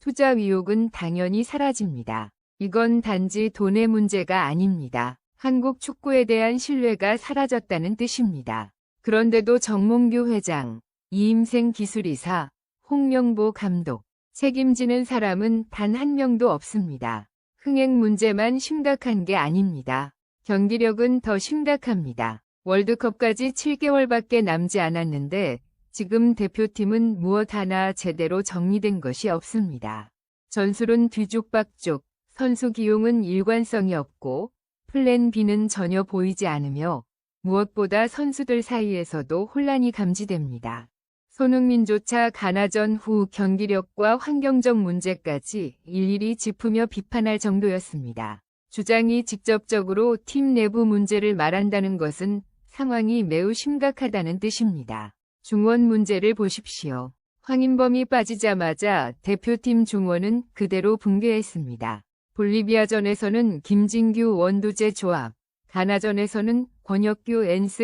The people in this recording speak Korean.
투자 위욕은 당연히 사라집니다. 이건 단지 돈의 문제가 아닙니다. 한국 축구에 대한 신뢰가 사라졌다는 뜻입니다. 그런데도 정몽규 회장, 이임생 기술이사, 홍명보 감독, 책임지는 사람은 단 한 명도 없습니다. 흥행 문제만 심각한 게 아닙니다. 경기력은 더 심각합니다. 월드컵까지 7개월밖에 남지 않았는데 지금 대표팀은 무엇 하나 제대로 정리된 것이 없습니다. 전술은 뒤죽박죽, 선수 기용은 일관성이 없고 플랜 B는 전혀 보이지 않으며 무엇보다 선수들 사이에서도 혼란이 감지됩니다. 손흥민조차 가나전 후 경기력과 환경적 문제까지 일일이 짚으며 비판할 정도였습니다. 주장이 직접적으로 팀 내부 문제를 말한다는 것은 상황이 매우 심각하다는 뜻입니다. 중원 문제를 보십시오. 황인범이 빠지자마자 대표팀 중원은 그대로 붕괴했습니다. 볼리비아전에서는 김진규 원두재 조합, 가나전에서는 권혁규 엔스